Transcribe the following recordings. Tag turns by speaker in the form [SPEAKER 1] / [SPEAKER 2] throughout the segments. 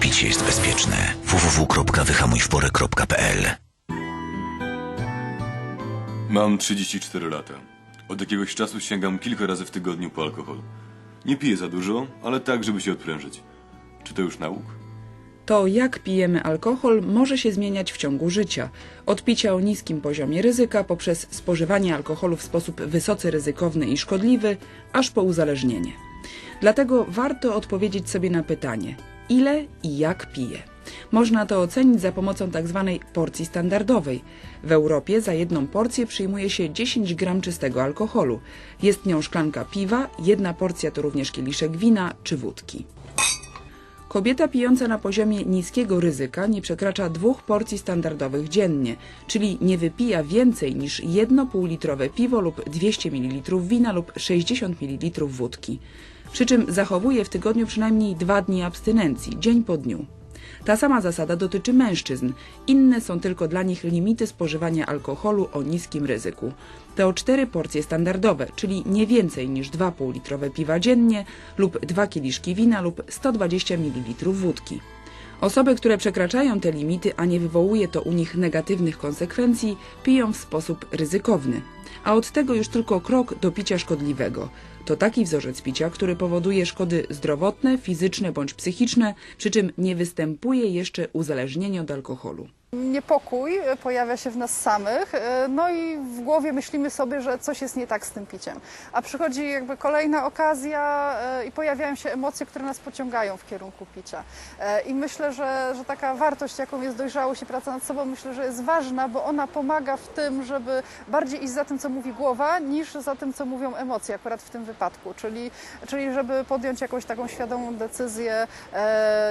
[SPEAKER 1] picie jest bezpieczne. www.wyhamujwporę.pl
[SPEAKER 2] Mam 34 lata. Od jakiegoś czasu sięgam kilka razy w tygodniu po alkohol. Nie piję za dużo, ale tak, żeby się odprężyć. Czy to już nauk?
[SPEAKER 3] To, jak pijemy alkohol, może się zmieniać w ciągu życia. Od picia o niskim poziomie ryzyka, poprzez spożywanie alkoholu w sposób wysoce ryzykowny i szkodliwy, aż po uzależnienie. Dlatego warto odpowiedzieć sobie na pytanie, ile i jak piję. Można to ocenić za pomocą tzw. porcji standardowej. W Europie za jedną porcję przyjmuje się 10 gram czystego alkoholu. Jest nią szklanka piwa, jedna porcja to również kieliszek wina czy wódki. Kobieta pijąca na poziomie niskiego ryzyka nie przekracza dwóch porcji standardowych dziennie, czyli nie wypija więcej niż jedno półlitrowe piwo lub 200 ml wina lub 60 ml wódki. Przy czym zachowuje w tygodniu przynajmniej dwa dni abstynencji, dzień po dniu. Ta sama zasada dotyczy mężczyzn. Inne są tylko dla nich limity spożywania alkoholu o niskim ryzyku. To cztery porcje standardowe, czyli nie więcej niż 2,5 litrowe piwa dziennie lub dwa kieliszki wina lub 120 ml wódki. Osoby, które przekraczają te limity, a nie wywołuje to u nich negatywnych konsekwencji, piją w sposób ryzykowny. A od tego już tylko krok do picia szkodliwego. To taki wzorzec picia, który powoduje szkody zdrowotne, fizyczne bądź psychiczne, przy czym nie występuje jeszcze uzależnienie od alkoholu.
[SPEAKER 4] Niepokój pojawia się w nas samych, e, no i w głowie myślimy sobie, że coś jest nie tak z tym piciem. A przychodzi jakby kolejna okazja e, i pojawiają się emocje, które nas pociągają w kierunku picia. E, I myślę, że, że taka wartość, jaką jest dojrzałość i praca nad sobą, myślę, że jest ważna, bo ona pomaga w tym, żeby bardziej iść za tym, co mówi głowa, niż za tym, co mówią emocje, akurat w tym wypadku. Czyli, czyli żeby podjąć jakąś taką świadomą decyzję,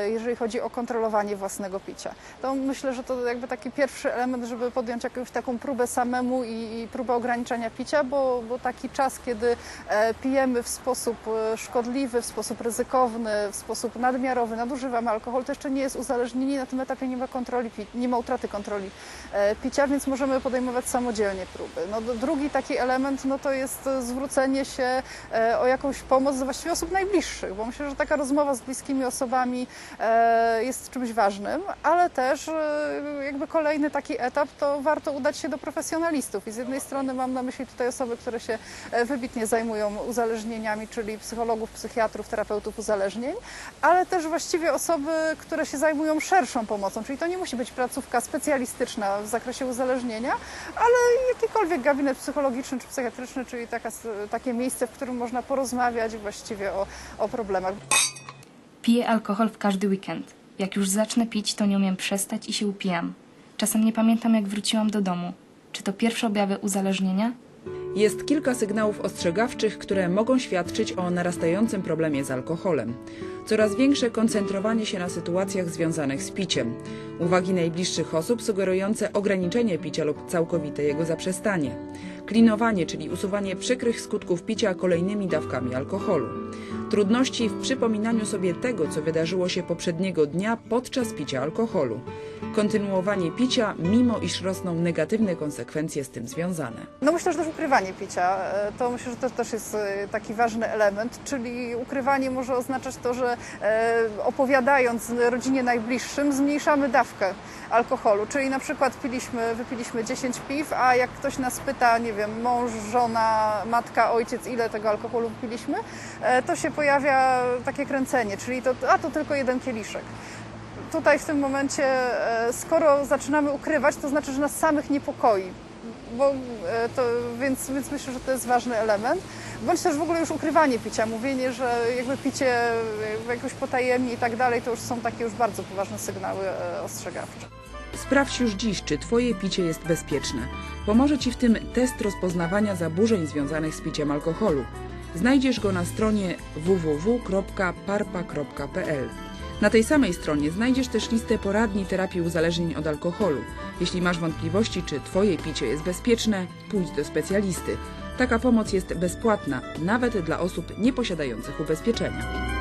[SPEAKER 4] jeżeli chodzi o kontrolowanie własnego picia. To myślę, że to jakby taki pierwszy element, żeby podjąć jakąś taką próbę samemu i, i próbę ograniczania picia, bo, bo taki czas, kiedy e, pijemy w sposób e, szkodliwy, w sposób ryzykowny, w sposób nadmiarowy, nadużywamy alkohol, to jeszcze nie jest uzależnienie, na tym etapie nie ma kontroli, nie ma utraty kontroli e, picia, więc możemy podejmować samodzielnie próby. No, drugi taki element no, to jest e, zwrócenie się e, o jakąś pomoc do właściwie osób najbliższych, bo myślę, że taka rozmowa z bliskimi osobami e, jest czymś ważnym, ale też jakby kolejny taki etap, to warto udać się do profesjonalistów. I z jednej strony mam na myśli tutaj osoby, które się wybitnie zajmują uzależnieniami, czyli psychologów, psychiatrów, terapeutów uzależnień, ale też właściwie osoby, które się zajmują szerszą pomocą, czyli to nie musi być placówka specjalistyczna w zakresie uzależnienia, ale jakikolwiek gabinet psychologiczny czy psychiatryczny, czyli taka, takie miejsce, w którym można porozmawiać właściwie o, o problemach.
[SPEAKER 5] Piję alkohol w każdy weekend. Jak już zacznę pić, to nie umiem przestać i się upijam. Czasem nie pamiętam, jak wróciłam do domu. Czy to pierwsze objawy uzależnienia?
[SPEAKER 3] Jest kilka sygnałów ostrzegawczych, które mogą świadczyć o narastającym problemie z alkoholem. Coraz większe koncentrowanie się na sytuacjach związanych z piciem. Uwagi najbliższych osób sugerujące ograniczenie picia lub całkowite jego zaprzestanie. Klinowanie, czyli usuwanie przykrych skutków picia kolejnymi dawkami alkoholu. Trudności w przypominaniu sobie tego, co wydarzyło się poprzedniego dnia podczas picia alkoholu. Kontynuowanie picia, mimo iż rosną negatywne konsekwencje z tym związane.
[SPEAKER 4] No myślę, że też ukrywanie picia, e, to myślę, że to też jest e, taki ważny element, czyli ukrywanie może oznaczać to, że e, opowiadając rodzinie najbliższym zmniejszamy dawkę alkoholu, czyli na przykład piliśmy, wypiliśmy 10 piw, a jak ktoś nas pyta, nie wiem, mąż, żona, matka, ojciec, ile tego alkoholu wypiliśmy, e, to się pojawia takie kręcenie, czyli to, a to tylko jeden kieliszek tutaj w tym momencie, e, skoro zaczynamy ukrywać, to znaczy, że nas samych niepokoi. Bo, e, to, więc, więc myślę, że to jest ważny element. Bądź też w ogóle już ukrywanie picia, mówienie, że jakby picie jakby jakoś potajemnie i tak dalej, to już są takie już bardzo poważne sygnały ostrzegawcze.
[SPEAKER 3] Sprawdź już dziś, czy Twoje picie jest bezpieczne. Pomoże Ci w tym test rozpoznawania zaburzeń związanych z piciem alkoholu. Znajdziesz go na stronie www.parpa.pl. Na tej samej stronie znajdziesz też listę poradni terapii uzależnień od alkoholu. Jeśli masz wątpliwości, czy Twoje picie jest bezpieczne, pójdź do specjalisty. Taka pomoc jest bezpłatna, nawet dla osób nieposiadających ubezpieczenia.